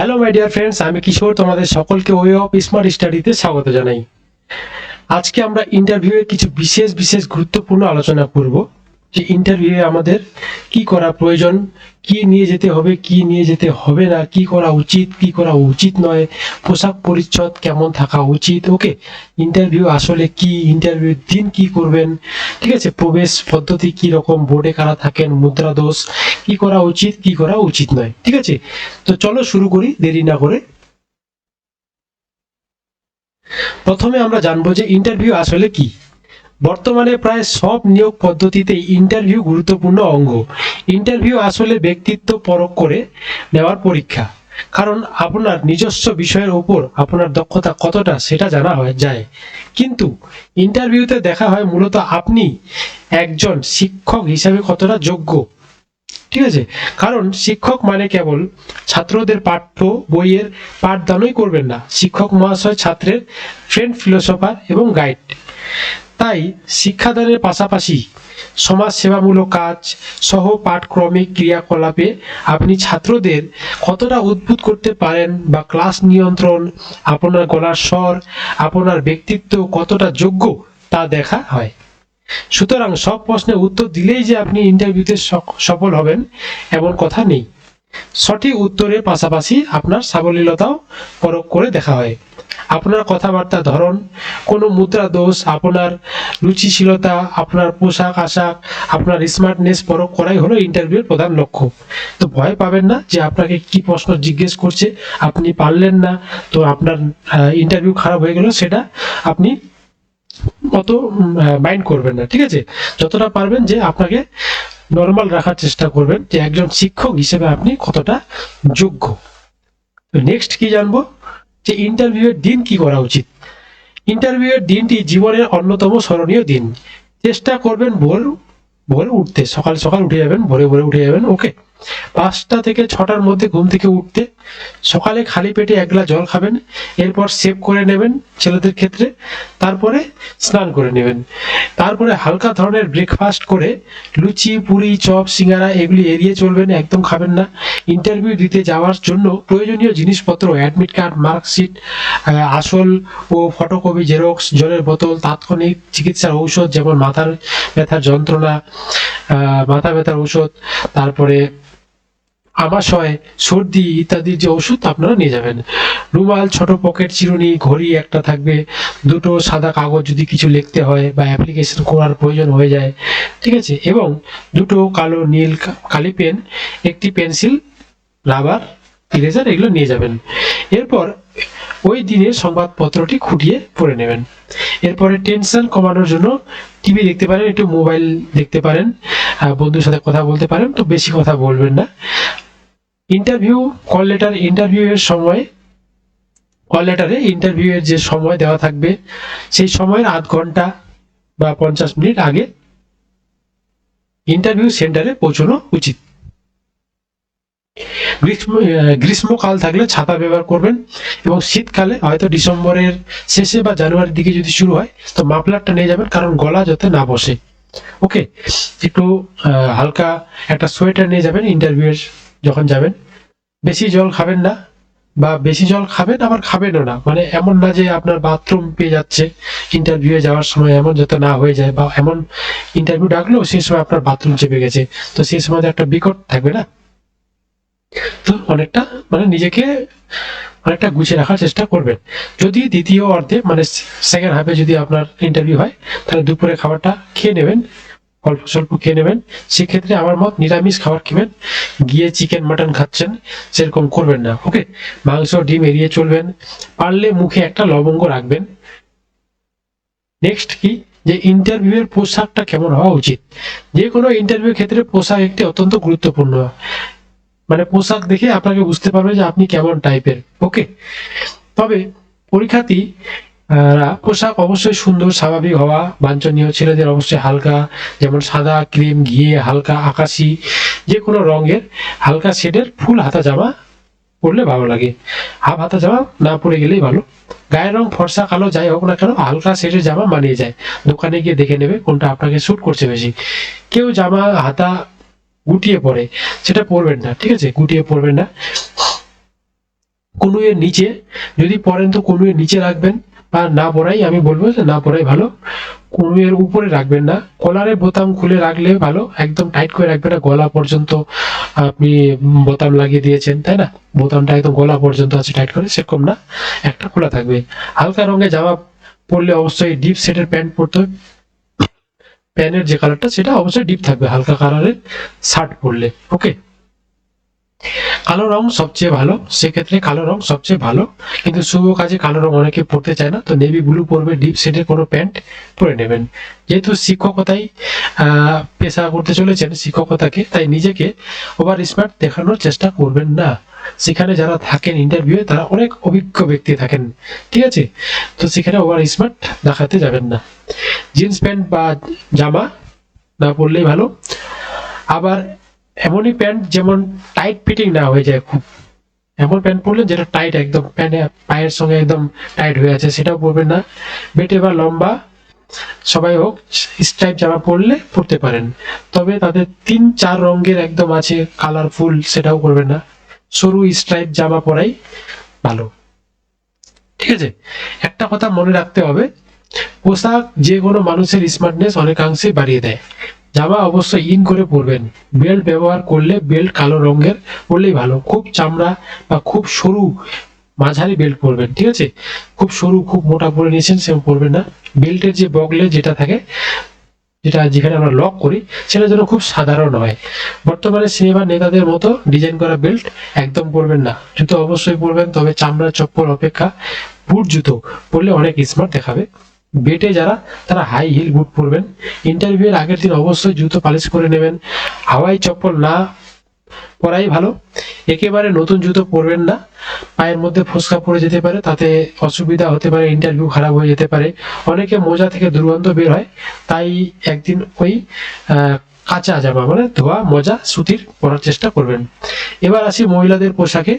Hello my dear friends আমি কিশোর, তোমাদের সকলকে ওয়ে অফ স্মার্ট স্টাডিতে স্বাগত জানাই। আজকে আমরা ইন্টারভিউয়ের কিছু বিশেষ বিশেষ গুরুত্বপূর্ণ আলোচনা করব। যে ইন্টারভিউয়ে আমাদের কি করা প্রয়োজন, কি নিয়ে যেতে হবে, কি নিয়ে যেতে হবে না, কি করা উচিত, কি করা উচিত নয়, পোশাক পরিচ্ছদ কেমন থাকা উচিত ওকে ইন্টারভিউ আসলে কি ইন্টারভিউর দিন কি করবেন, ঠিক আছে? প্রবেশ পদ্ধতি কি রকম বোর্ডে কারা থাকেন, মুদ্রা দোষ, কি করা উচিত, কি করা উচিত নয়, ঠিক আছে? তো চলো শুরু করি, দেরি না করে। প্রথমে আমরা জানব যে ইন্টারভিউ আসলে কি। বর্তমানে প্রায় সব নিয়োগ পদ্ধতিতে ইন্টারভিউ গুরুত্বপূর্ণ অঙ্গ। ইন্টারভিউ আসলে ব্যক্তিত্ব পরখ করে নেওয়ার পরীক্ষা। কারণ আপনার নিজস্ব বিষয়ের উপর আপনার দক্ষতা কতটা সেটা জানা হয় যায়। কিন্তু ইন্টারভিউতে দেখা হয় মূলত আপনি একজন শিক্ষক হিসাবে কতটা যোগ্য। ঠিক আছে? কারণ শিক্ষক মানে কেবল ছাত্রদের পাঠ্য বইয়ের পাঠদানই করবেন না। শিক্ষক মহাশয়, ছাত্রের ফ্রেন্ড ফিলোসফার এবং গাইড তাই শিক্ষাদানের পাশাপাশি সমাজ সেবামূলক কাজ সহ পাঠক্রমিক ক্রিয়াকলাপে আপনি ছাত্রদের কতটা উদ্ভুত করতে পারেন বা ক্লাস নিয়ন্ত্রণ, আপনার গলার স্বর, আপনার ব্যক্তিত্ব কতটা যোগ্য তা দেখা হয়। সুতরাং সব প্রশ্নের উত্তর দিলেই যে আপনি ইন্টারভিউতে সফল হবেন এমন কথা নেই। সঠিক উত্তরের পাশাপাশি আপনার সাবলীলতাও পরখ করে দেখা হয়। আপনার কথাবার্তা ধরন, কোনো মুদ্রা দোষ, আপনার রুচিশীলতা, আপনার পোশাক আশাক, আপনার স্মার্টনেস পরখ করাই হলো ইন্টারভিউর প্রধান লক্ষ্য। তো ভয় পাবেন না যে আপনাকে কি প্রশ্ন জিজ্ঞেস করছে, আপনি পারলেন না, তো আপনার ইন্টারভিউ খারাপ হয়ে গেল, সেটা আপনি অত মাইন্ড করবেন না, ঠিক আছে? যতটা পারবেন যে আপনাকে নর্মাল রাখার চেষ্টা করবেন যে একজন শিক্ষক হিসেবে আপনি কতটা যোগ্য। নেক্সট কি জানব? যে ইন্টারভিউয়ের দিন কি করা উচিত? ইন্টারভিউয়ের দিনটি জীবনের অন্যতম স্মরণীয় দিন। চেষ্টা করবেন ভোর ভোরে উঠতে, সকাল সকাল উঠে যাবেন, ভোরে ভোরে উঠে যাবেন ওকে পাঁচটা থেকে ছটার মধ্যে ঘুম থেকে উঠতে, সকালে খালি পেটে এক গ্লাস জল খাবেন, এরপর সেভ করে নেবেন ছেলেদের ক্ষেত্রে, তারপরে স্নান করে নেবেন। তারপরে হালকা ধরনের ব্রেকফাস্ট করে লুচি, পুরি, চপ, সিঙ্গারা এগুলি এড়িয়ে চলবেন, একদম খাবেন না। ইন্টারভিউ দিতে যাওয়ার জন্য প্রয়োজনীয় জিনিসপত্র অ্যাডমিট কার্ড মার্কশিট আসল ও ফটোকপি জেরক্স জলের বোতল, তাৎক্ষণিক চিকিৎসার ঔষধ, যেমন মাথার ব্যথার যন্ত্রণা মাথা ব্যথার ওষুধ তারপরে আমাশয় সর্দি ইত্যাদির যে ওষুধ, আপনারা নিয়ে যাবেন। রুমাল, ছোট পকেট চিরুনি, ঘড়ি একটা থাকবে। দুটো সাদা কাগজ যদি কিছু লিখতে হয় বা অ্যাপ্লিকেশন করার প্রয়োজন হয়ে যায়, ঠিক আছে? এবং দুটো কালো নীল কালি পেন, একটি পেন্সিল রাবার ইরেজার এগুলো নিয়ে যাবেন। এরপর ওই দিনের সংবাদপত্রটি খুঁটিয়ে পড়ে নেবেন। এরপরে টেনশন কমানোর জন্য টিভি দেখতে পারেন, একটু মোবাইল দেখতে পারেন বন্ধুর সাথে কথা বলতে পারেন, তো বেশি কথা বলবেন না। ইন্টারভিউ, কল লেটার ইন্টারভিউ এর সময়, কল লেটারে ইন্টারভিউ এর যে সময় দেওয়া থাকবে, সেই সময়ের আধ ঘণ্টা বা পঞ্চাশ মিনিট আগে ইন্টারভিউ সেন্টারে পৌঁছানো উচিত। গ্রীষ্ম গ্রীষ্মকাল থাকলে ছাতা ব্যবহার করবেন এবং শীতকালে হয়তো ডিসেম্বরের শেষে বা জানুয়ারির দিকে যদি শুরু হয়, তো মাফলারটা নিয়ে যাবেন কারণ গলা যাতে না বসে। ওকে? একটু হালকা একটা সোয়েটার নিয়ে যাবেন ইন্টারভিউয়ের যখন যাবেন। বেশি জল খাবেন না বা বেশি জল খাবেন আবার খাবেনও না। মানে এমন না যে আপনার বাথরুম পেয়ে যাচ্ছে ইন্টারভিউ যাওয়ার সময় এমন যাতে না হয়ে যায় বা এমন ইন্টারভিউ ডাকলেও সেই সময় আপনার বাথরুম চেপে গেছে। তো সেই সময় একটা বিকট থাকবে না? তো অনেকটা মানে নিজেকে অনেকটা গুছিয়ে রাখার চেষ্টা করবেন। যদি দ্বিতীয় অর্ধে মানে সেকেন্ড হাফে যদি আপনার ইন্টারভিউ হয়, তাহলে দুপুরে খাবারটা খেয়ে নেবেন, অল্প স্বল্প খেয়ে নেবেন। সেক্ষেত্রে আমার মত নিরামিষ খাবার খাবেন। গিয়ে চিকেন মাটন খাচ্ছেন, সেরকম করবেন না ওকে মাংস, ডিম এড়িয়ে চলবেন। পারলে মুখে একটা লবঙ্গ রাখবেন। নেক্সট কি? যে ইন্টারভিউ এর পোশাকটা কেমন হওয়া উচিত? যে কোনো ইন্টারভিউ ক্ষেত্রে পোশাক একটি অত্যন্ত গুরুত্বপূর্ণ। মানে পোশাক দেখে আপনাকে বুঝতে পারবে যে আপনি কেমন টাইপের ওকে তবে পরীক্ষার্থী পোশাক অবশ্যই সুন্দর, স্বাভাবিক হওয়া বাঞ্ছনীয়। ছেলেদের অবশ্যই হালকা, যেমন সাদা, ক্রিম, ঘিয়ে, হালকা, আকাশি যে কোনো রঙের হালকা শেডের ফুল হাতা জামা পরলে ভালো লাগে। হাফ হাতা জামা না পরে গেলেই ভালো। গায়ের রং ফর্সা, কালো, যাই হোক না কেন, হালকা শেডের জামা মানিয়ে যায়। দোকানে গিয়ে দেখে নেবে কোনটা আপনাকে স্যুট করছে বেশি। কেউ জামা, হাতা গুটিয়ে পরে সেটা পরবেন না, ঠিক আছে? গুটিয়ে পরবেন না। কনুয়ের নিচে, যদি পরেন তো কনুয়ের নিচে রাখবেন, বা না পরাই আমি বলব যে না পরাই ভালো। কনুয়ের উপরে রাখবেন না। কলারের বোতাম খুলে রাখলে ভালো, একদম টাইট করে রাখবেন না। গলা পর্যন্ত আপনি বোতাম লাগিয়ে দিয়েছেন, তাই না? বোতামটা একদম গলা পর্যন্ত আছে টাইট করে, সেরকম না। একটা খোলা থাকবে। হালকা রঙের জামা পরলে অবশ্যই ডিপ সেটের প্যান্ট পরতে হবে প্যান্টের যে কালারটা সেটা অবশ্যই ডিপ থাকবে, হালকা কালারের শার্ট পরলে ওকে কালো রং সবচেয়ে ভালো, সেক্ষেত্রে কালো রং সবচেয়ে ভালো, কিন্তু শুভ কাজে কালো রং অনেকে পড়তে চায় না, তো নেভি ব্লু পরবে ডিপ সেটের কোনো প্যান্ট পরে নেবেন। যেহেতু শিক্ষকতাই পেশা করতে চলেছেন শিক্ষকতাকে, তাই নিজেকে ওভার স্মার্ট দেখানোর চেষ্টা করবেন না। সেখানে যারা থাকেন ইন্টারভিউয়ে তারা অনেক অভিজ্ঞ ব্যক্তি থাকেন। ঠিক আছে? তো সেখানে ওভার স্মার্ট দেখাতে যাবেন না। জিন্স প্যান্ট বা জামা না পরলেই ভালো। আবার এমনই প্যান্ট যেমন টাইট ফিটিং না হয়ে যায় খুব। এমন প্যান্ট পরলেন যেটা টাইট একদম প্যান্টে পায়ের সঙ্গে একদম টাইট হয়ে আছে, সেটাও পরবেন না। বেটে বা লম্বা, সবাই হোক স্ট্রাইপ জামা পরলে পরতে পারেন। তবে তাদের তিন চার রঙের একদম আছে কালারফুল সেটাও করবেন না। সরু স্ট্রাইপ জামা পরাই ভালো। ঠিক আছে? একটা কথা মনে রাখতে হবে, পোশাক যে কোনো মানুষের স্মার্টনেস অনেকাংশে বাড়িয়ে দেয়। জামা অবশ্যই ইন করে পরবেন। বেল্ট ব্যবহার করলে বেল্ট কালো রঙের পরলেই ভালো। খুব চামড়া বা খুব সরু মাঝারি বেল্ট পরবেন, ঠিক আছে? খুব সরু, খুব মোটা পরে নিয়েছেন সেরকম পরবেন না। বেল্টের যে বগলে যেটা থাকে যেটা যেখানে আমরা লক করি, সেটা যেন খুব সাধারণ হয়। বর্তমানে সিনেমা নেতাদের মতো ডিজাইন করা বেল্ট একদম পরবেন না। জুতো অবশ্যই পরবেন, তবে চামড়ার চপ্পল অপেক্ষা বুট জুতো পরলে অনেক স্মার্ট দেখাবে। বেটে যারা, তারা হাই হিল বুট পরবেন। ইন্টারভিউ এর আগের দিন অবশ্যই জুতো পালিশ করে নেবেন। হাওয়াই চপ্পল না পরাই ভালো। একেবারে নতুন জুতো পরবেন না। পায়ের মধ্যে ফোসকা পড়ে যেতে পারে, তাতে অসুবিধা হতে পারে ইন্টারভিউ খারাপ হয়ে যেতে পারে। অনেকে মোজা থেকে দুর্গন্ধ বের হয়, তাই একদিন ওই কাঁচা জামা মানে ধোয়া, মোজা, সুতির পরার চেষ্টা করবেন। এবার আসি মহিলাদের পোশাকে।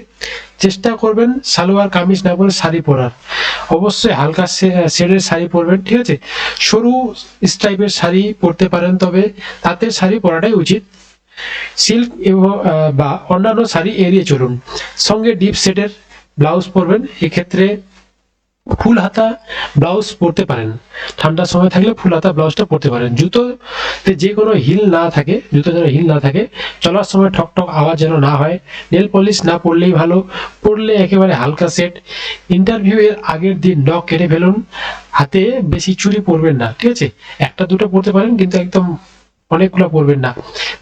চেষ্টা করবেন সালোয়ার, কামিজ না পরে শাড়ি পরার। অবশ্যই হালকা শেডের শাড়ি পরবেন, ঠিক আছে? সরু স্টাইপের শাড়ি পরতে পারেন, তবে তাঁতের শাড়ি পরাটাই উচিত। সিল্ক বা অন্যান্য শাড়ি এড়িয়ে চলুন। সঙ্গে ডিপ সেটের ব্লাউজ পরবেন। এক্ষেত্রে ফুল হাতা ব্লাউজ পরতে পারেন। ঠান্ডার সময় থাকলে ফুল হাতা ব্লাউজটা পরতে পারেন। জুতোতে যে কোনো হিল না থাকে, জুতো যেন হিল না থাকে, চলার সময় ঠক ঠক আওয়াজ যেন না হয়, নেল পলিশ না পরলেই ভালো। পরলে একেবারে হালকা সেট ইন্টারভিউ এর আগের দিন নখ কেটে ফেলুন। হাতে বেশি চুরি পরবেন না, ঠিক আছে? একটা দুটো পরতে পারেন, কিন্তু একদম অনেকগুলো পরবেন না।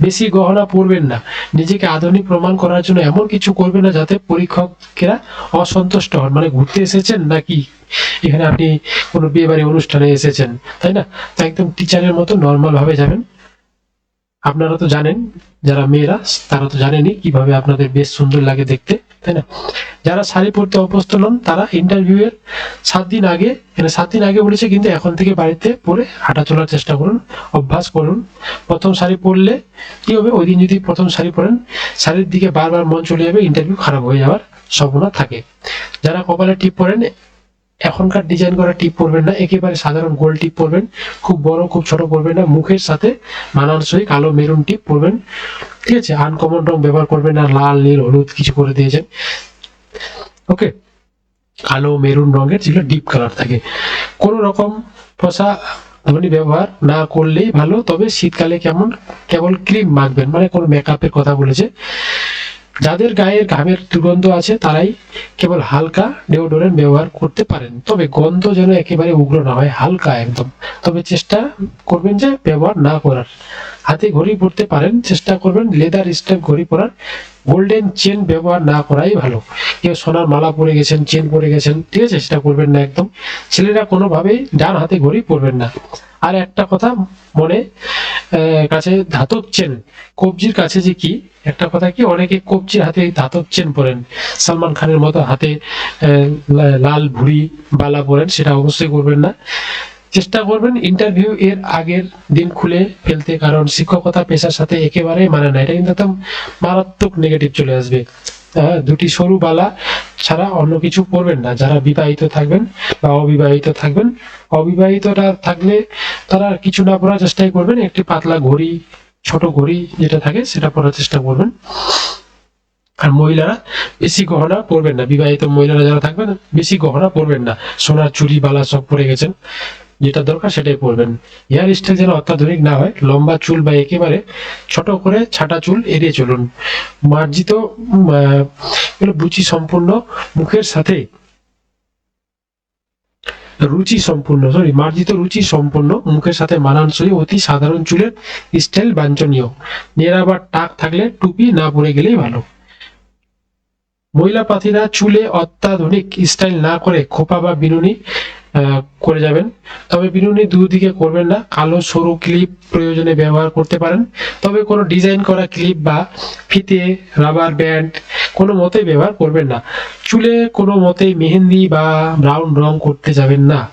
বেশি গহনা পরবেন না। নিজেকে আধুনিক প্রমাণ করার জন্য এমন কিছু করবেন না যাতে পরীক্ষকেরা অসন্তুষ্ট হন। মানে ঘুরতে এসেছেন নাকি? এখানে আপনি কোনো বিয়ে বাড়ি অনুষ্ঠানে এসেছেন, তাই না? তো একদম টিচারের মতো নর্মাল ভাবে যাবেন। আপনারা তো জানেন, যারা মেয়েরা, তারা তো জানেনই কীভাবে আপনাদের বেশ সুন্দর লাগে দেখতে। তাই না? যারা শাড়ি পরতে অভ্যস্ত নন, তারা ইন্টারভিউ এর সাত দিন আগে মানে সাত দিন আগে বলেছে কিন্তু এখন থেকে বাড়িতে পরে হাঁটা চলার চেষ্টা করুন, অভ্যাস করুন। প্রথম শাড়ি পরলে কি হবে? ওই দিন যদি প্রথম শাড়ি পরেন, শাড়ির দিকে বারবার মন চলে যাবে ইন্টারভিউ খারাপ হয়ে যাওয়ার সম্ভাবনা থাকে। যারা কপালে টিপ পরেন এখনকার ডিজাইন করা টিপ পরবেন না, একেবারে সাধারণ গোল টিপ পরবেন, খুব বড়, খুব ছোট পরবেন না, মুখের সাথে মানানসই কালো মেরুন টিপ পরবেন। ঠিক আছে আনকমন রং ব্যবহার করবেন না, লাল, নীল, হলুদ কিছু করে দিয়েছেন ওকে, কালো, মেরুন রঙের যেগুলো ডিপ কালার থাকে। কোনো রকম পশা ধ্বনি ব্যবহার না করলেই ভালো, তবে শীতকালে কেমন, কেবল ক্রিম মাখবেন মানে কোনো মেকআপের কথা বলেছে। যাদের গায়ের ঘামের দুর্গন্ধ আছে, তারাই কেবল হালকা ডিওডোরেন্ট ব্যবহার করতে পারেন। তবে গন্ধ যেন একেবারে উগ্র না হয়, হালকা একদম। তবে চেষ্টা করবেন যে ব্যবহার না করার। হাতে ঘড়ি পরতে পারেন, চেষ্টা করবেন লেদার স্টেপ ঘড়ি পরার। গোল্ডেন চেন ব্যবহার না করাই ভালো। কেউ সোনার মালা পরে গেছেন, চেন পরে গেছেন, ঠিক আছে, সেটা করবেন না একদম। ছেলেরা কোনোভাবেই ডান হাতে ঘড়ি পরবেন না। আর একটা কথা মনে কাছে ধাতব চেন। কবজির কাছে যে কি? একটা কথা কি? অনেকে কবজির হাতে ধাতব চেন পরেন। সালমান খানের মতো হাতে লাল ভুড়ি, বালা পরেন, সেটা অবশ্যই করবেন না। চেষ্টা করবেন ইন্টারভিউ এর আগের দিন খুলে ফেলতে, কারণ শিক্ষকতা, পেশার সাথে একেবারেই মানে না। এটা কিন্তু একদম মারাত্মক নেগেটিভ চলে আসবে। দুটি সরু বালা ছাড়া অন্য কিছু পরবেন না। যারা বিবাহিত থাকবেন বা অবিবাহিত থাকবেন, অবিবাহিতরা থাকলে তারা কিছু না পরার চেষ্টাই করবেন। একটি পাতলা ঘড়ি, ছোট ঘড়ি যেটা থাকে, সেটা পরার চেষ্টা করবেন। আর মহিলারা বেশি গহনা পরবেন না। বিবাহিত মহিলারা যারা থাকবেন, বেশি গহনা পরবেন না। সোনার চুরি বালা সব পরে গেছেন। যেটা দরকার সেটাই পরবেন। হেয়ার স্টাইল যেন অত্যাধুনিক না হয়, লম্বা চুল বা একেবারে ছোট করে ছাটা চুল এড়িয়ে চলুন। মার্জিত রুচি সম্পূর্ণ মুখের সাথে। রুচি সম্পূর্ণ সরি মার্জিত রুচি সম্পূর্ণ মুখের সাথে মানানসই অতি সাধারণ চুলের স্টাইল বাঞ্ছনীয়। নেড়া বা টাক থাকলে টুপি না পরে গেলেই ভালো। মহিলা পাথীরা চুলে অত্যাধুনিক স্টাইল না করে খোপা বা বিনুনি করে যাবেন। তবে বিনুনি দুদিকে করবেন না, কালো, সরু ক্লিপ প্রয়োজনে ব্যবহার করতে পারেন। তবে কোনো ডিজাইন করা ক্লিপ বা ফিতে রাবার ব্যান্ড কোনো মতেই ব্যবহার করবেন না। চুলে কোনো মতেই মেহেন্দি বা ব্রাউন রং করতে যাবেন না।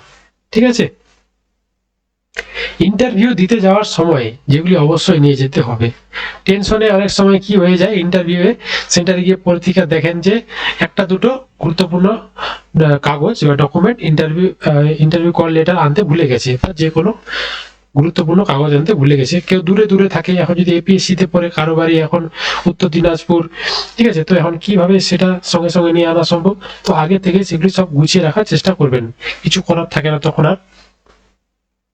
ঠিক আছে? ইন্টারভিউ দিতে যাওয়ার সময় যেগুলি অবশ্যই নিয়ে যেতে হবে। টেনশনে অনেক সময় কি হয়ে যায় ইন্টারভিউয়ে সেন্টারে গিয়ে পত্রিকা দেখেন যে একটা দুটো গুরুত্বপূর্ণ কাগজ বা document interview interview call letter আনতে ভুলে গেছে। বা যে কোনো গুরুত্বপূর্ণ কাগজ আনতে ভুলে গেছে। কেউ দূরে দূরে থাকে, এখন যদি এপিএসসি তে পড়ে, কারও বাড়ি এখন উত্তর দিনাজপুর, ঠিক আছে? তো এখন কীভাবে সেটা সঙ্গে সঙ্গে নিয়ে আনা সম্ভব? তো আগে থেকে সেগুলি সব গুছিয়ে রাখার চেষ্টা করবেন। কিছু করার থাকে না তখন আর।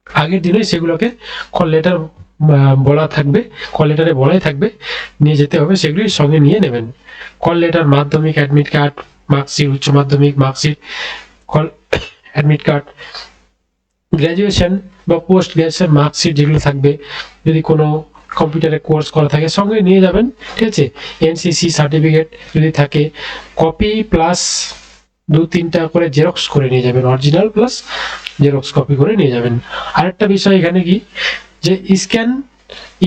আগের দিনে সেগুলোকে কল লেটার বলা থাকবে কল লেটারে বলাই থাকবে। নিয়ে যেতে হবে, সেগুলি সঙ্গে নিয়ে নেবেন। Call letter Madhyamik admit card marksheet, Uchcha Madhyamik marksheet admit card graduation বা পোস্ট গ্র্যাজুয়েশন মার্কশিট যেগুলো থাকবে, যদি কোনো কম্পিউটারে কোর্স করা থাকে, সঙ্গে নিয়ে যাবেন, ঠিক আছে? এনসিসি সার্টিফিকেট যদি থাকে কপি প্লাস দু তিনটা করে জেরক্স করে নিয়ে যাবেন অরিজিনাল প্লাস জেরক্স কপি করে নিয়ে যাবেন। আরেকটা বিষয় এখানে কি? যে স্ক্যান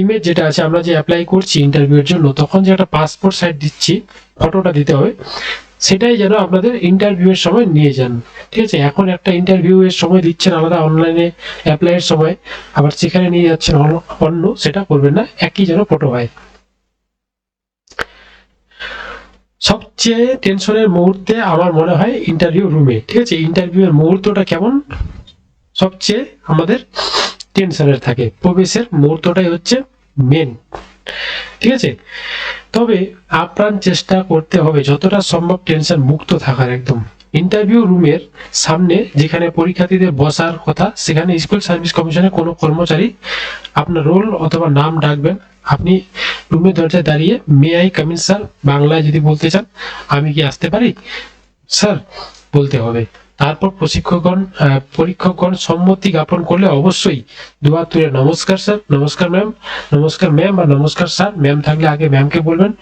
ইমেজ যেটা আছে, আমরা যে অ্যাপ্লাই করছি ইন্টারভিউর জন্য, তখন যে একটা পাসপোর্ট সাইজ দিচ্ছি ফটোটা দিতে হবে সেটাই যেন আপনাদের ইন্টারভিউ এর সময় নিয়ে যান। ঠিক আছে? এখন একটা ইন্টারভিউ এর সময় দিচ্ছেন আলাদা অনলাইনে অ্যাপ্লাই এর সময়। আবার সেখানে নিয়ে যাচ্ছেন অন্য- সেটা করবেন না। একই যেন ফটো হয়। সবচেয়ে টেনশনের মুহূর্তে আমার মনে হয় ইন্টারভিউ রুমে ঠিক আছে? ইন্টারভিউ এর মুহূর্তটা কেমন? সবচেয়ে আমাদের টেনশনের থাকে। প্রবেশের মুহূর্তটাই হচ্ছে মেন ঠিক আছে? তবে আপ্রাণ চেষ্টা করতে হবে, যতটা সম্ভব টেনশন মুক্ত থাকার একদম। ইন্টারভিউ রুমের সামনে যেখানে পরীক্ষার্থীদের বসার কথা, সেখানে স্কুল সার্ভিস কমিশনের কোনো কর্মচারী আপনার রোল অথবা নাম ডাকবেন। আপনি রুমের দরজায় দাঁড়িয়ে মে আই কামিন স্যার বাংলায় যদি বলতে চান, আমি কি আসতে পারি? স্যার, বলতে হবে। তারপর প্রশিক্ষকগণ পরীক্ষকগণ সম্মতি জ্ঞাপন করলে অবশ্যই দুহাত তুলে নমস্কার স্যার, নমস্কার ম্যাম নমস্কার ম্যাম বা নমস্কার স্যার। ম্যাম থাকলে আগে ম্যামকে বলবেন।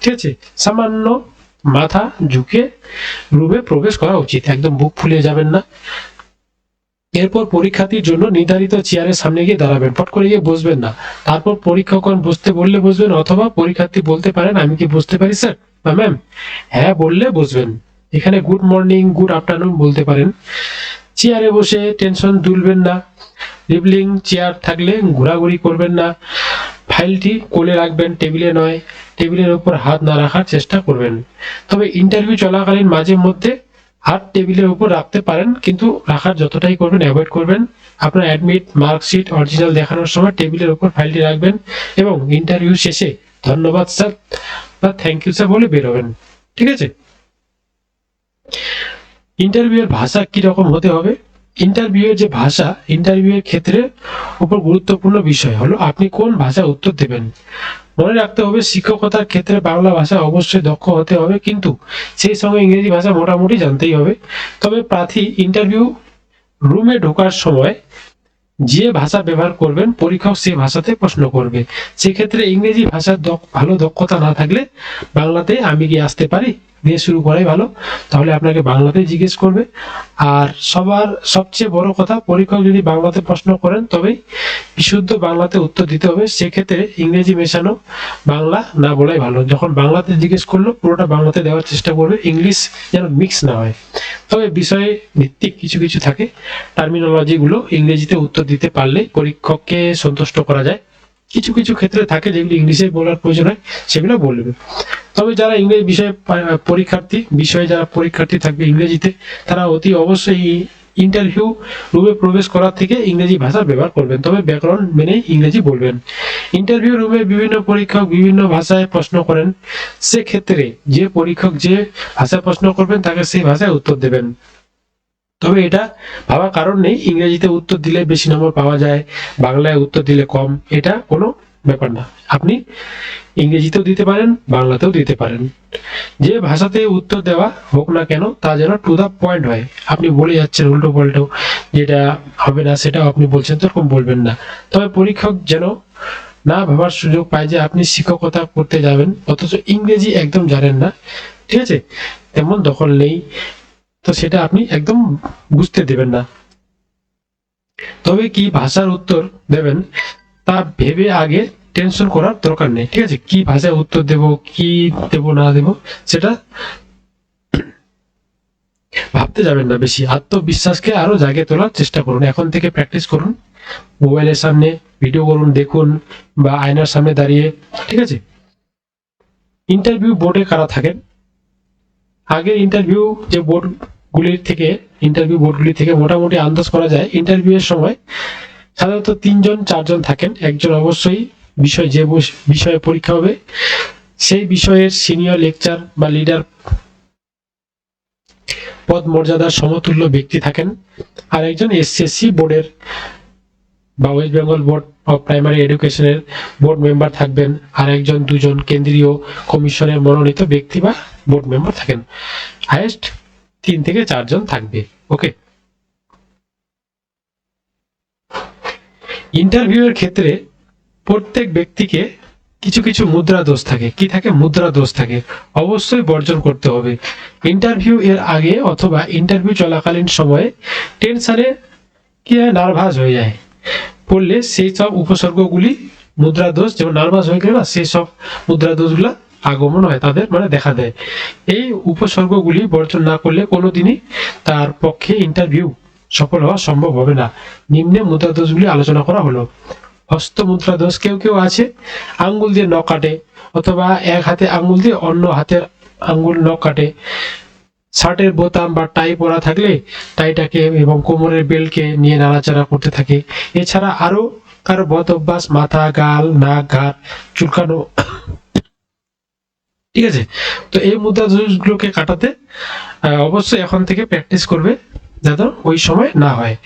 ঠিক আছে? সামান্য মাথা ঝুঁকে রুমে প্রবেশ করা উচিত। একদম বুক ফুলে যাবেন না। এরপর পরীক্ষার্থীর জন্য নির্ধারিত চেয়ারের সামনে গিয়ে দাঁড়াবেন। পট করে গিয়ে বসবেন না। তারপর পরীক্ষকগণ বসতে বললে বসবেন অথবা পরীক্ষার্থী বলতে পারেন, আমি কি বসতে পারি স্যার? বা, ম্যাম হ্যাঁ বললে বসবেন। এখানে গুড মর্নিং গুড আফটারনুন বলতে পারেন। চেয়ারে বসে টেনশন তুলবেন না। রিবলিং চেয়ার থাকলে ঘোরাঘুরি করবেন না। ফাইলটি কোলে রাখবেন টেবিলে নয়। টেবিলের উপর হাত না রাখার চেষ্টা করবেন। তবে ইন্টারভিউ চলাকালীন মাঝে মধ্যে হাত টেবিলের উপর রাখতে পারেন, কিন্তু রাখার যতটাই করবেন অ্যাভয়েড করবেন। আপনার অ্যাডমিট মার্কশিট অরিজিনাল দেখানোর সময় টেবিলের উপর ফাইলটি রাখবেন এবং ইন্টারভিউ শেষে ধন্যবাদ স্যার বা থ্যাংক ইউ স্যার বলে বেরোবেন। ঠিক আছে? ইন্টারভিউয়ের ভাষা কি রকম হতে হবে? ইন্টারভিউয়ের যে ভাষা ইন্টারভিউয়ের ক্ষেত্রে উপর গুরুত্বপূর্ণ বিষয় হলো আপনি কোন ভাষায় উত্তর দেবেন। মনে রাখতে হবে, শিক্ষকতার ক্ষেত্রে বাংলা ভাষা অবশ্যই দক্ষ হতে হবে, কিন্তু সেই সঙ্গে ইংরেজি ভাষা মোটামুটি জানতেই হবে। তবে প্রার্থী ইন্টারভিউ রুমে ঢোকার সময় যে ভাষা ব্যবহার করবেন, পরীক্ষক সেই ভাষাতে প্রশ্ন করবে। সেক্ষেত্রে ইংরেজি ভাষার ভালো দক্ষতা না থাকলে বাংলাতে আমি কি আসতে পারি? দিয়ে শুরু করাই ভালো। তাহলে আপনাকে বাংলাতেই জিজ্ঞেস করবে। আর সবার সবচেয়ে বড় কথা, পরীক্ষক যদি বাংলাতে প্রশ্ন করেন, তবেই বিশুদ্ধ বাংলাতে উত্তর দিতে হবে। সেক্ষেত্রে ইংরেজি মেশানো বাংলা না বলাই ভালো। যখন বাংলাতে জিজ্ঞেস করল, পুরোটা বাংলাতে দেওয়ার চেষ্টা করবে। ইংলিশ যেন মিক্স না হয়। তবে বিষয়ে ভিত্তিক কিছু কিছু থাকে। টার্মিনোলজিগুলো ইংরেজিতে উত্তর দিতে পারলে পরীক্ষককে সন্তুষ্ট করা যায়। কিছু কিছু ক্ষেত্রে থাকে যেগুলো ইংলিশে বলার প্রয়োজন হয়, সেগুলো বলবে। তবে যারা ইংরেজি বিষয়ে পরীক্ষার্থী, বিষয়ে যারা পরীক্ষার্থী থাকবে ইংরেজিতে, তারা অতি অবশ্যই ইন্টারভিউ রুমে প্রবেশ করার থেকে ইংরেজি ভাষা ব্যবহার করবেন। তবে ব্যাকরণ মেনে ইংরেজি বলবেন। ইন্টারভিউ রুমে বিভিন্ন পরীক্ষক বিভিন্ন ভাষায় প্রশ্ন করেন। সেক্ষেত্রে যে পরীক্ষক যে ভাষায় প্রশ্ন করবেন, তাকে সেই ভাষায় উত্তর দেবেন। তবে এটা ভাবার কারণ নেই। ইংরেজিতে উত্তর দিলে বেশি নম্বর পাওয়া যায়, বাংলায় উত্তর দিলে কম। এটা কোনো ব্যাপার না। আপনি ইংরেজিতেও দিতে পারেন, বাংলাতেও দিতে পারেন। যে ভাষাতে উত্তর দেওয়া হোক না কেন, তা যেন টু দা পয়েন্ট হয়। আপনি বলে যাচ্ছেন উল্টো পাল্টো, যেটা হবে না, সেটাও আপনি বলছেন তো এরকম বলবেন না। তবে পরীক্ষক যেন না ভাবার সুযোগ পায় যে আপনি শিক্ষকতা করতে যাবেন, অথচ ইংরেজি একদম জানেন না। ঠিক আছে? তেমন দখল নেই। তো সেটা আপনি একদম বুঝতে দেবেন না। তবে কি ভাষার উত্তর দেবেন, তা ভেবে আগে টেনশন করার দরকার নেই, ঠিক আছে? কি ভাষায় উত্তর দেব, কি দেব, না দেব, সেটা ভাবতে যাবেন না বেশি। আত্মবিশ্বাসকে আরও জাগিয়ে তোলার চেষ্টা করুন। এখন থেকে প্র্যাকটিস করুন। মোবাইলের সামনে ভিডিও করুন, দেখুন, বা আয়নার সামনে দাঁড়িয়ে, ঠিক আছে? ইন্টারভিউ বোর্ডে কারা থাকেন? আগের ইন্টারভিউ যে বোর্ডগুলির থেকে ইন্টারভিউ বোর্ডগুলি থেকে মোটামুটি আন্দাজ করা যায় ইন্টারভিউ এর সময় সাধারণত তিনজন, চারজন থাকেন। একজন অবশ্যই বিষয় যে বিষয়ে পরীক্ষা হবে, সেই বিষয়ের সিনিয়র লেকচার বা লিডার পদ মর্যাদার সমতুল্য ব্যক্তি থাকেন। আর একজন এসসিএসসি বোর্ডের বা West Bengal board of primary এডুকেশনের বোর্ড মেম্বার থাকবেন। আর একজন দুজন কেন্দ্রীয় কমিশনের মনোনীত ব্যক্তি বা বোর্ড মেম্বার থাকেন। হাইয়েস্ট তিন থেকে চারজন থাকবে। ওকে ইন্টারভিউয়ের ক্ষেত্রে প্রত্যেক ব্যক্তিকে কিছু কিছু মুদ্রা দোষ থাকে। কি থাকে? মুদ্রা দোষ থাকে। অবশ্যই বর্জন করতে হবে। ইন্টারভিউ এর আগে অথবা ইন্টারভিউ চলাকালীন সময়ে টেনশনে কি নার্ভাস হয়ে যায়। পড়লে সেই সব উপসর্গগুলি মুদ্রা দোষ যেমন নার্ভাস হয়ে গেলে না, সেই সব মুদ্রা দোষগুলা আগমন হয়, তাদের মানে দেখা দেয়। এই উপসর্গগুলি বর্জন না করলে কোনোদিনই তার পক্ষে ইন্টারভিউ সফল হওয়া সম্ভব হবে না। নিম্নে মুদ্রা দোষগুলি আলোচনা করা হলো। হস্ত মুদ্রা দোষ কেউ কেউ আছে, আঙ্গুল দিয়ে নখ কাটে, অথবা এক হাতে আঙ্গুল দিয়ে অন্য হাতের আঙ্গুল নখ কাটে। শার্টের বোতাম বা টাই পরা থাকলে টাইটাকে এবং কোমরের বেল্টকে নিয়ে নাড়াচাড়া করতে থাকে। এছাড়া আরও কারও বদ অভ্যাস, মাথা, গাল, নাক ঘাট চুলকানো। ঠিক আছে? তো এই মুদ্রা দোষগুলোকে কাটাতে অবশ্যই এখন থেকে প্র্যাকটিস করবে যাতে ওই সময় না হয়।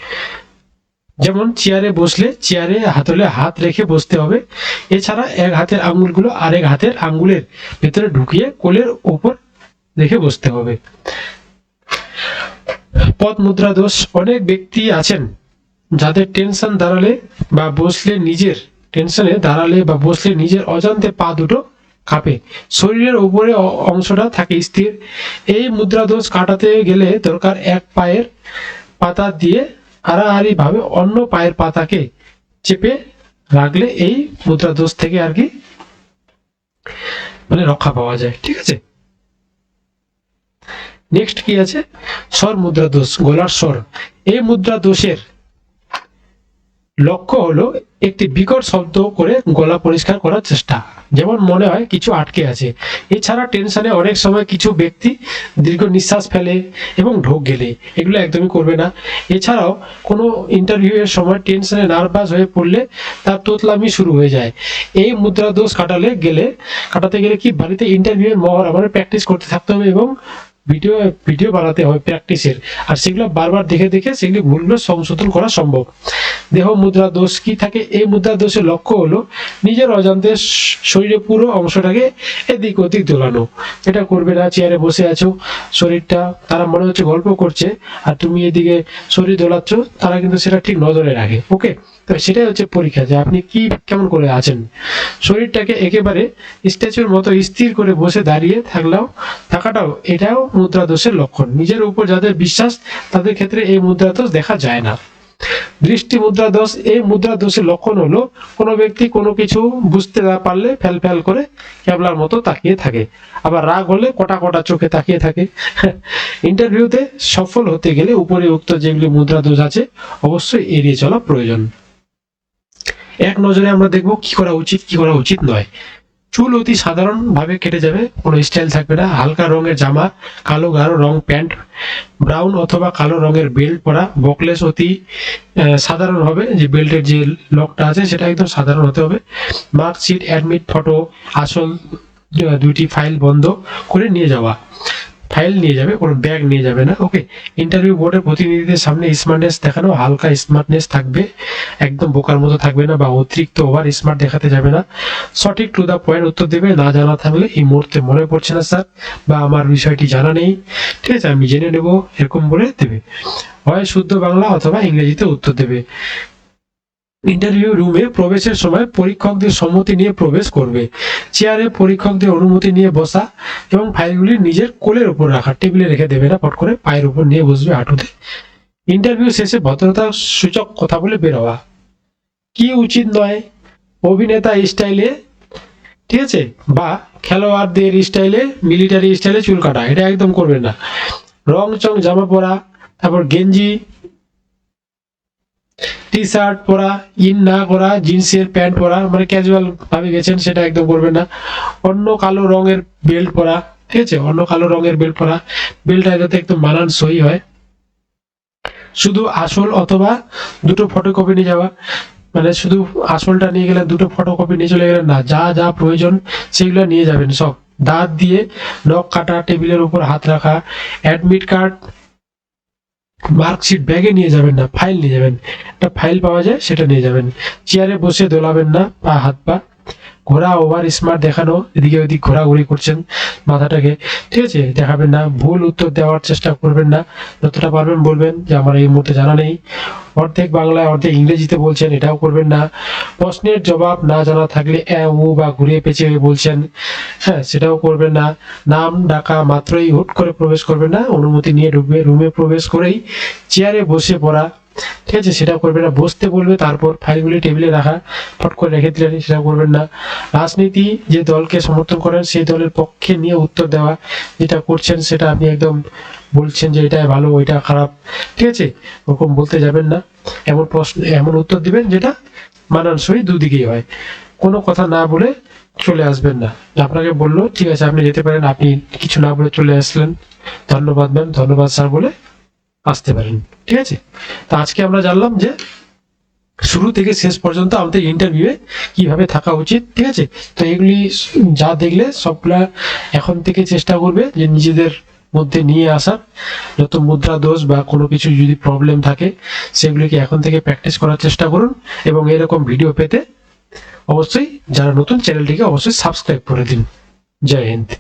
যেমন চেয়ারে বসলে চেয়ারে হাতলে হাত রেখে বসতে হবে। এছাড়া এক হাতের আঙ্গুলগুলো আরেক হাতের আঙ্গুলের ভেতরে ঢুকিয়ে কোলের ওপর রেখে বসতে হবে। পদ মুদ্রা দোষ, অনেক ব্যক্তি আছেন যাদের টেনশন দাঁড়ালে বা বসলে নিজের টেনশনে দাঁড়ালে বা বসলে নিজের অজান্তে পা দুটো কাঁপে। শরীরের উপরে অংশটা থাকে স্থির। এই মুদ্রা দোষ কাটাতে গেলে দরকার এক পায়ের পাতা দিয়ে হারাহারি ভাবে অন্য পায়ের পাতাকে চেপে রাখলে এই মুদ্রা দোষ থেকে আর কি মানে রক্ষা পাওয়া যায়, ঠিক আছে? নেক্সট কি আছে? স্বর মুদ্রা দোষ, গলার স্বর। এই মুদ্রা দোষের লক্ষ্য হলো একটি বিকট শব্দ করে গলা পরিষ্কার করার চেষ্টা। যেমন মনে হয় কিছু আটকে আছে। এছাড়া টেনশনে অনেক সময় কিছু ব্যক্তি দীর্ঘ নিঃশ্বাস ফেলে এবং ঢোক গেলে। এগুলো একদমই করবে না। এছাড়াও কোনো ইন্টারভিউ এর সময় টেনশনে নার্ভাস হয়ে পড়লে তার তোতলামি শুরু হয়ে যায়। এই মুদ্রা দোষ কাটালে গেলে, কাটাতে গেলে কি বাড়িতে ইন্টারভিউ এর মহড়া মানে প্র্যাকটিস করতে থাকতে হবে এবং ভিডিও ভিডিও বানাতে হবে প্র্যাকটিসের আর সেগুলো বারবার দেখে দেখে সেগুলি ভুলগুলো সংশোধন করা সম্ভব। দেহ মুদ্রা দোষ কি থাকে? এই মুদ্রা দোষের লক্ষ্য হলো নিজের অজান্তে শ- শরীরের পুরো অংশটাকে এদিক ওদিক দোলানো। এটা করবে না চেয়ারে বসে আছো, শরীরটা, তারা মনে হচ্ছে গল্প করছে, আর তুমি এদিকে শরীর দোলাচ্ছ, তারা কিন্তু সেটা ঠিক নজরে রাখে। ওকে তো সেটাই হচ্ছে পরীক্ষা যে আপনি কি কেমন করে আছেন। শরীরটাকে একেবারে স্ট্যাচুর মতো স্থির করে বসে দাঁড়িয়ে থাকলেও থাকাটাও এটাও মুদ্রা দোষের লক্ষণ। নিজের উপর যাদের বিশ্বাস, তাদের ক্ষেত্রে এই মুদ্রা দোষ দেখা যায় না। দৃষ্টি মুদ্রা দোষ, এই মুদ্রা দোষের লক্ষণ হলো কোনো ব্যক্তি কোনো কিছু বুঝতে না পারলে ফ্যাল ফ্যাল করে ক্যাবলার মতো তাকিয়ে থাকে। আবার রাগ হলে কটা কটা চোখে তাকিয়ে থাকে। ইন্টারভিউতে সফল হতে গেলে উপরে উক্ত যেগুলি মুদ্রা দোষ আছে, অবশ্যই এড়িয়ে চলা প্রয়োজন। এক নজরে আমরা দেখব কি করা উচিত, কি করা উচিত নয়। চুল অতি সাধারণ ভাবে কেটে যাবে, কোনো স্টাইল থাকবে না। হালকা রঙের জামা, কালো গাঢ় রং প্যান্ট ব্রাউন অথবা কালো রঙের বেল্ট পরা। বকলেস অতি সাধারণ হবে, যে বেল্টের যে লকটা আছে, সেটা একদম সাধারণ হতে হবে। মার্কশিট অ্যাডমিট ফটো আসল দুইটি ফাইল বন্ধ করে নিয়ে যাওয়া। ফাইল নিয়ে যাবে, কোনো ব্যাগ নিয়ে যাবে না ওকে ইন্টারভিউ বোর্ডের প্রতিনিধিদের সামনে স্মার্টনেস দেখানো, হালকা স্মার্টনেস থাকবে, একদম বোকার মতো থাকবে না বা অতিরিক্ত ওভার স্মার্ট দেখাতে যাবে না। সঠিক টু দা পয়েন্ট উত্তর দেবে, না জানা থাকলে এই মুহূর্তে মনে পড়ছে না স্যার বা আমার বিষয়টি জানা নেই। ঠিক আছে, আমি জেনে নেব, এরকম বলে দেবে। হয় শুদ্ধ বাংলা অথবা ইংরেজিতে উত্তর দেবে। ইন্টারভিউ রুমে প্রবেশের সময় পরীক্ষকদের সম্মতি নিয়ে প্রবেশ করবে। চেয়ারে পরীক্ষকদের অনুমতি নিয়ে বসা এবং ফাইলগুলি নিজের কোলের উপর রাখা। টেবিলে রেখে দেবে না, পট করে পায়ের উপর নিয়ে বসবে হাঁটুতে ইন্টারভিউ শেষে ভদ্রতা সূচক কথা বলে বের হওয়া কি উচিত নয়? অভিনেতা স্টাইলে ঠিক আছে? বা খেলোয়াড়দের স্টাইলে মিলিটারি স্টাইলে চুল কাটা, এটা একদম করবেন না। রং চং জামা পরা, তারপর গেঞ্জি টি শার্ট পরা ইন না করা জিন্সের প্যান্ট পরা মানে ক্যাজুয়াল ভাবে গেছেন সেটা একদম করবেন না। অন্য কালো রঙের বেল্ট পরা, ঠিক আছে? অন্য কালো রঙের বেল্ট পরা। বেল্টটা যাতে একদম মানান সই হয়। শুধু আসল অথবা দুটো ফটোকপি নিয়ে যাওয়া। মানে শুধু আসলটা নিয়ে গেলে দুটো ফটোকপি নিয়ে চলে গেলেন না, যা যা প্রয়োজন সেগুলো নিয়ে যাবেন সব। দাঁত দিয়ে নখ কাটা, টেবিলের উপর হাত রাখা অ্যাডমিট কার্ড মার্কশিট ব্যাগে নিয়ে যাবেন না ফাইল নিয়ে যাবেন। একটা ফাইল পাওয়া যায়, সেটা নিয়ে যাবেন। চেয়ারে বসে দোলাবেন না, পা, হাত, পা। ঘোরা ওভার স্মার্ট দেখানো, এদিকে ওদিক ঘোরাঘুরি করছেন মাথাটাকে। ঠিক আছে, দেখাবেন না, ভুল উত্তর দেওয়ার চেষ্টা করবেন না, যতটা পারবেন বলবেন যে আমার এই মুহূর্তে জানা নেই। অর্ধেক বাংলায়, অর্ধেক ইংরেজিতে বলছেন, এটাও করবেন না। প্রশ্নের জবাব না জানা থাকলে উ বা ঘুরিয়ে পেঁচিয়ে বলছেন। হ্যাঁ সেটাও করবেন না। নাম, ডাকা মাত্রই হুট করে প্রবেশ করবেন না। অনুমতি নিয়ে ঢুকবে রুমে প্রবেশ করেই চেয়ারে বসে পড়া ঠিক আছে, সেটা করবেন না, বসতে বলবে, তারপর ফাইলগুলি টেবিলে রাখা, ফট করে রেখে দিলেন সেটা করবেন না। রাজনীতি যে দলকে সমর্থন করেন, সেই দলের পক্ষে নিয়ে উত্তর দেওয়া যেটা করছেন, সেটা আপনি একদম বলছেন যে এটা ভালো, ওইটা খারাপ। ঠিক আছে? ওরকম বলতে যাবেন না। এমন প্রশ্ন, এমন উত্তর দিবেন যেটা মানানসই দুদিকেই হয়। কোনো কথা না বলে চলে আসবেন না। আপনাকে বলল, ঠিক আছে, আপনি যেতে পারেন, আপনি কিছু না বলে চলে আসলেন। ধন্যবাদ ম্যাম, ধন্যবাদ স্যার বলে। আসতে পারেন, ঠিক আছে? তা আজকে আমরা জানলাম যে শুরু থেকে শেষ পর্যন্ত আমাদের ইন্টারভিউয়ে কীভাবে থাকা উচিত, ঠিক আছে? তো এগুলি যা দেখলে সবগুলা এখন থেকে চেষ্টা করবে যে নিজেদের মধ্যে নিয়ে আসার। যত মুদ্রা দোষ বা কোনো কিছু যদি প্রবলেম থাকে, সেগুলিকে এখন থেকে প্র্যাকটিস করার চেষ্টা করুন এবং এরকম ভিডিও পেতে অবশ্যই যারা নতুন চ্যানেলটিকে অবশ্যই সাবস্ক্রাইব করে দিন। জয় হিন্দ।